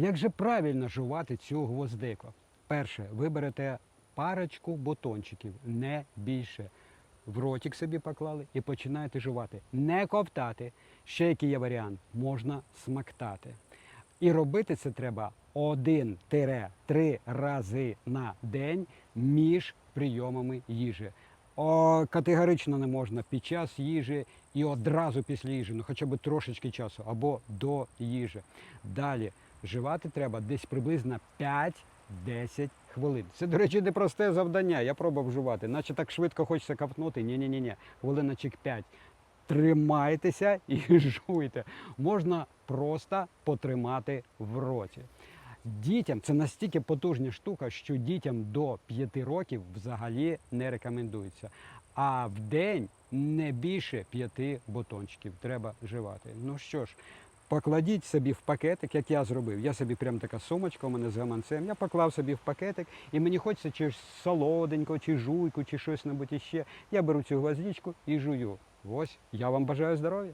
як же правильно жувати цю гвоздику? Перше, ви берете парочку бутончиків, не більше. В ротик собі поклали і починаєте жувати. Не ковтати. Ще який є варіант, можна смактати. І робити це треба 1-3 рази на день між прийомами їжі. О, категорично не можна під час їжі і одразу після їжі, ну хоча б трошечки часу, або до їжі. Далі жувати треба десь приблизно 5-10 хвилин. Це, до речі, не просте завдання. Я пробував жувати, наче так швидко хочеться капнути. Ні, ні, ні, ні. Хвилиночок 5. Тримайтеся і жуйте. Можна просто потримати в роті. Дітям це настільки потужна штука, що дітям до 5 років взагалі не рекомендується. А в день не більше 5 бутончиків треба живати. Ну що ж, покладіть собі в пакетик, як я зробив. Я собі прям така сумочка у мене з гаманцем. Я поклав собі в пакетик, і мені хочеться чи солоденько, чи жуйку, чи щось небудь іще. Я беру цю гвоздичку і жую. Ось я вам бажаю здоров'я.